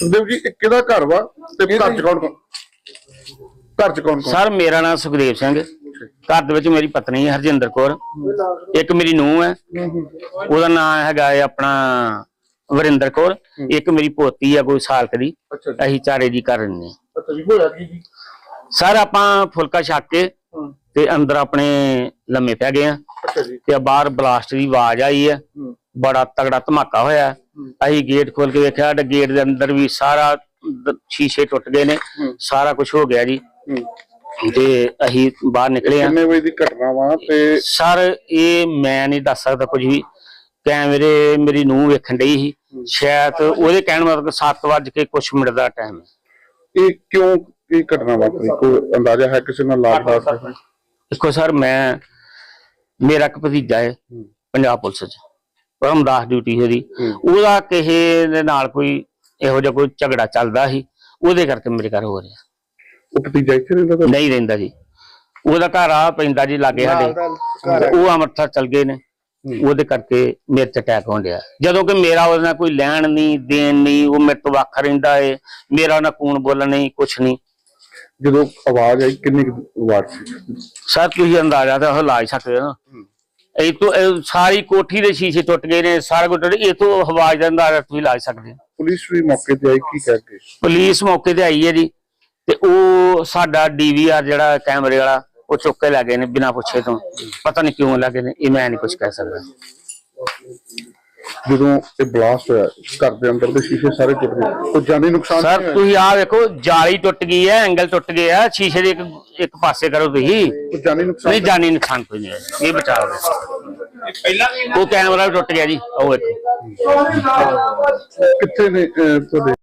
ਸੁਖਦੇਵ ਜੀ ਇਹ ਕਿਹਦਾ ਘਰ ਵਾ ਤੇ ਘਰ ਚ ਕੌਣ ਕੌਣ? ਘਰ ਚ ਕੌਣ ਕੌਣ? ਸਰ ਮੇਰਾ ਨਾਮ ਸੁਖਦੇਵ ਸਿੰਘ ਘਰ ਦੇ ਵਿੱਚ ਮੇਰੀ ਪਤਨੀ ਹੈ ਹਰਜਿੰਦਰ ਕੌਰ। ਇੱਕ ਮੇਰੀ ਨੂੰਹ ਹੈ। ਉਹਦਾ ਨਾਮ ਹੈਗਾ ਹੈ ਆਪਣਾ ਵਰਿੰਦਰ ਕੌਰ। ਇੱਕ ਮੇਰੀ ਪੋਤੀ ਹੈ ਕੋਈ ਸਾਲ ਕੁ ਦੀ। ਅੱਛਾ ਜੀ। ਅਸੀਂ ਚਾਰੇ ਜੀ ਕਰ ਰਹੇ ਅੱਛਾ ਜੀ ਹੋਇਆ ਕੀ ਜੀ? ਸਰ ਆਪਾਂ ਫੁਲਕਾ ਛੱਕ ਕੇ ਹੂੰ। ਤੇ ਅੰਦਰ ਆਪਣੇ ਲੰਮੇ ਪੈ ਗਏ ਆ ਅੱਛਾ ਜੀ। ਤੇ ਬਾਹਰ ਬਲਾਸਟ ਦੀ ਆਵਾਜ਼ ਆਈ ਹੈ। ਹੂੰ। ਬੜਾ ਤਗੜਾ ਧਮਾਕਾ ਹੋਇਆ। ਅਸੀਂ ਗੇਟ ਖੋਲ ਕੇ ਵੇਖਿਆ ਤੇ ਗੇਟ ਦੇ ਅੰਦਰ ਵੀ ਸਾਰਾ ਸ਼ੀਸ਼ੇ ਟੁੱਟ ਗਏ ਨੇ। ਸਾਰਾ ਕੁਝ ਹੋ ਗਿਆ ਜੀ। ਤੇ ਅਸੀਂ ਬਾਹਰ ਨਿਕਲੇ ਆ ਕਿੰਨੇ ਵਜੇ ਦੀ ਘਟਨਾ ਵਾ ਤੇ ਸਰ ਇਹ ਮੈਂ ਨਹੀਂ ਦੱਸ ਸਕਦਾ ਕੁਝ ਵੀ। ਕੈਮਰੇ ਮੇਰੀ ਨੂੰਹ ਵੇਖਣ ਡਈ ਸੀ। ਸ਼ਾਇਦ ਉਹਦੇ ਕਹਿਣ ਮਤਲਬ 7 ਵਜੇ ਕੇ ਕੁਝ ਮਿੰਟ ਦਾ ਟਾਈਮ ਹੈ। ਇਹ ਕਿਉਂ ਇਹ ਘਟਨਾ ਵਾਪਰੀ? ਕੋਈ ਅੰਦਾਜ਼ਾ ਹੈ ਕਿਸੇ ਨਾਲ ਲਾਗ ਦਾ ਦੇਖੋ ਸਰ ਮੈਂ ਮੇਰਾ ਇੱਕ ਭਤੀਜਾ ਹੈ। ਪੰਜਾਬ ਪੁਲਿਸ ਚ। ਪਰਮਦਾਸ ਡਿਊਟੀ ਉਹਦੀ ਹੂੰ। ਉਹਦਾ ਕਿਸੇ ਦੇ ਨਾਲ ਕੋਈ ਇਹੋ ਜਿਹਾ ਕੋਈ ਝਗੜਾ ਚੱਲਦਾ ਸੀ ਉਹਦੇ ਕਰਕੇ ਮੇਰੇ ਘਰ ਹੋ ਰਿਹਾ। ਉਹ ਭਤੀਜਾ ਇੱਥੇ ਰਹਿੰਦਾ ਤਾਂ ਨਹੀਂ ਰਹਿੰਦਾ ਜੀ। ਉਹਦਾ ਘਰ ਆ ਪੈਂਦਾ ਜੀ ਲਾਗੇ ਸਾਡੇ। ਉਹ ਅੰਮ੍ਰਿਤਸਰ ਚਲ ਗਏ ਨੇ। ਉਹਦੇ ਕਰਕੇ ਮੇਰੇ ਤੇ ਅਟੈਕ ਹੋਣ ਡਿਆ। ਜਦੋਂ ਕਿ ਮੇਰਾ ਉਹਦੇ ਨਾਲ ਕੋਈ ਲੈਣ ਨਹੀਂ ਦੇਣ ਨਹੀਂ ਉਹ ਮੇਰੇ ਤੋਂ ਵੱਖ ਰਹਿੰਦਾ ਏ। ਮੇਰਾ ਨਾ ਕੂਣ ਬੋਲਣ ਨਹੀਂ ਕੁਛ ਨਹੀਂ। ਜਦੋਂ ਆਵਾਜ਼ ਆਈ ਕਿੰਨੀ ਆਵਾਜ਼ ਸੀ ਸਰ ਤੁਸੀਂ ਅੰਦਾਜ਼ਾ ਤਾਂ ਉਹ ਲਾ ਹੀ ਸਕਦੇ ਹੋ ਨਾ। ਇਹ ਤੋਂ ਇਹ ਸਾਰੀ ਕੋਠੀ ਦੇ ਸ਼ੀਸ਼ੇ ਟੁੱਟ ਗਏ ਨੇ ਸਾਰਾ ਕੁਝ ਟੁੱਟ ਇਹ ਤੋਂ ਆਵਾਜ਼ ਦਾ ਅੰਦਾਜ਼ਾ ਤੁਸੀਂ ਲਾ ਸਕਦੇ ਹੋ ਪੁਲਿਸ ਵੀ ਮੌਕੇ ਤੇ ਆਈ ਕੀ ਕਹਿ ਕੇ? ਪੁਲਿਸ ਮੌਕੇ ਤੇ ਆਈ ਹੈ ਜੀ ਤੇ ਉਹ ਸਾਡਾ ਡੀਵੀਆਰ ਜਿਹੜਾ ਕੈਮਰੇ ਵਾਲਾ ਉਹ ਚੁੱਕ ਕੇ ਲੈ ਗਏ ਨੇ ਬਿਨਾਂ ਪੁੱਛੇ ਤੋਂ। ਪਤਾ ਨਹੀਂ ਕਿਉਂ ਲੱਗੇ ਨੇ ਇਹ ਮੈਂ ਨਹੀਂ ਕੁਝ ਕਹਿ ਸਕਦਾ। ਜਦੋਂ ਇਹ ਬਲਾਸਟ ਹੋਇਆ ਘਰ ਦੇ ਅੰਦਰ ਦੇ ਸ਼ੀਸ਼ੇ ਸਾਰੇ ਟੁੱਟ ਗਏ। ਕੋਈ ਜਾਨੀ ਨੁਕਸਾਨ ਸਰ ਨਹੀਂ ਹੋਇਆ? ਤੁਸੀਂ ਆਹ ਵੇਖੋ ਜਾਲੀ ਟੁੱਟ ਗਈ ਹੈ ਐਂਗਲ ਟੁੱਟ ਗਿਆ ਸ਼ੀਸ਼ੇ ਦੇ ਇੱਕ ਇੱਕ ਪਾਸੇ ਕਰੋ ਤੁਸੀਂ। ਕੋਈ ਜਾਨੀ ਨੁਕਸਾਨ ਨਹੀਂ ਜਾਨੀ ਨੁਕਸਾਨ ਕੋਈ ਨਹੀਂ ਹੋਇਆ। ਇਹ ਬਚਾ ਲਓ। ਉਹ ਕੈਮਰਾ ਵੀ ਟੁੱਟ ਗਿਆ ਜੀ। ਉਹ ਵੇਖੋ ਕਿੱਥੇ ਨੇ ਅਹ, ਤੁਹਾਡੇ?